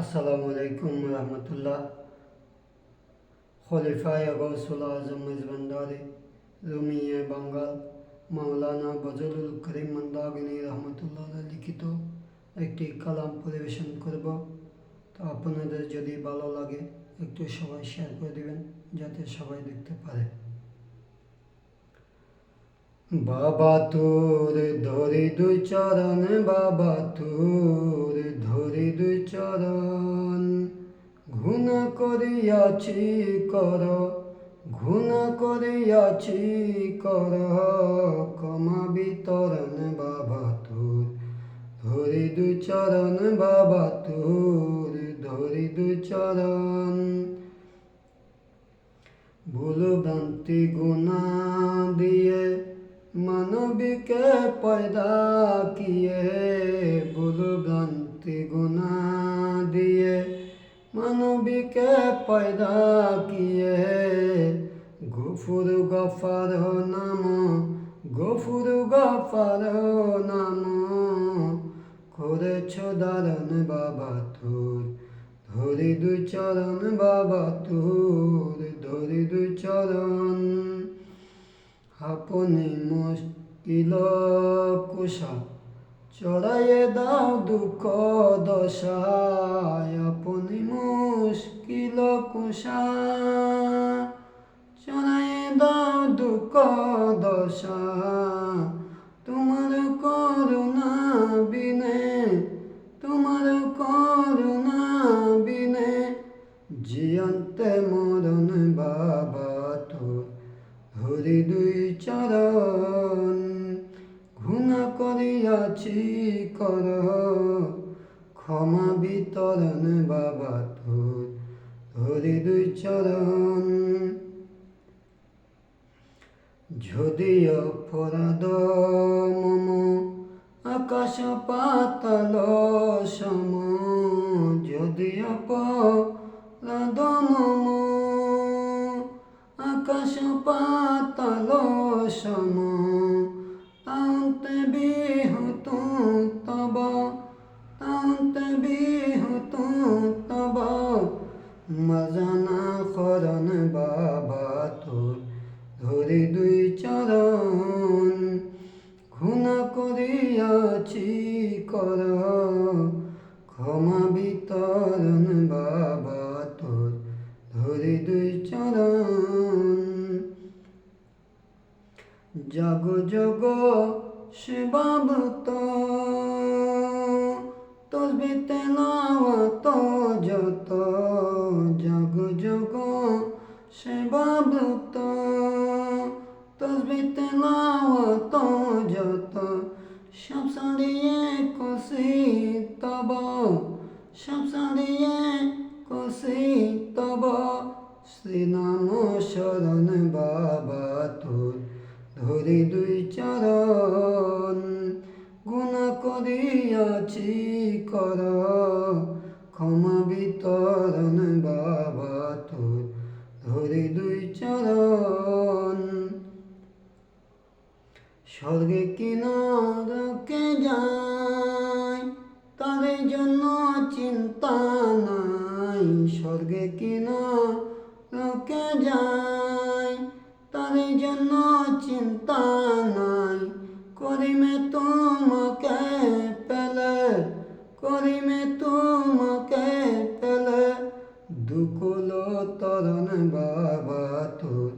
আসসালামু আলাইকুম রহমতুল্লাহ। খলিফায় গৌসুল আজম মেজবান্ডারি রুমিয়ে বাঙ্গাল, মাওলানা বজলুল করিম মন্দাগিনী রহমতুল্লাহ লিখিত একটি কালাম পরিবেশন করব। তো আপনাদের যদি ভালো লাগে, একটু সবাই শেয়ার করে দিবেন, যাতে সবাই দেখতে পারে। বাবা তোর ধরি দুই চরণ, বাবা তোর ধরি দুই চরণ ঘুণ করিয়াছি কর, ঘুণ করিয়াছি কর, ক্ষমা বিতরণ বাবা তোর। ধরি দুই চরণ বাবা তোর, ধরি দুই চরণ ভুল গুণা দিয়ে মানবিকে পয়দা কিয়ে ভ্রান্তি গুণা দিয়ে মানবিকে পয়দা কিয়ে। গফুর গফার নাম, গফুর গফার নাম। করেছ দারণ বাবা তোর, ধরি দুই চরণ বাবা তোর, ধরি দুই চরণ। আপনি মুশকিল কুশা চড়াইয়ে দাও দুঃখ দশায় আপনি মুশকিল কুষা চড়াইয়ে দাও দুঃখ দশা তোমার করুণা বিনে। করিয়াছি কর ক্ষমা বিতরণ বাবা তোর, ধরি দুই চরণ। যদি অপরাধ মম আকাশ পাতাল সম, যদি অপরাধ মম আকাশ পাতাল সম তোর ধরি দুই চরণ, ঘুণা করিয়াছি কর। ক্ষমা বিতরণ বাবা তোর ধরি দুই চরণ। জগ জগ শিবাবত তসবিতে নাওয়াত যত নাওয়াত যত সব সারিয়ে কষি তব সব সারিয়ে কষি তব শ্রীনাম শরণ বাবা তোর ধরি দুই চরণ গুণ করিয়াছি কর ক্ষমা স্বর্গে কিনারকে যায়? তাদের জন্য চিন্তা নাই। স্বর্গে কিনারকে যায়? তাদের জন্য চিন্তা নাই। করিমে তোমাকে পেলে, করিমে তোমাকে পেলে। দুকুল তরণ বাবা তোর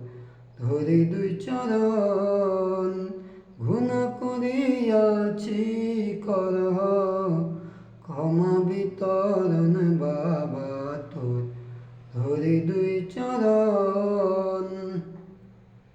ধরি দুই চরণ। ঘুণ করিয়াছি করহ ক্ষমা বিতরণ বাবা তোর। ধরি দুই চরণ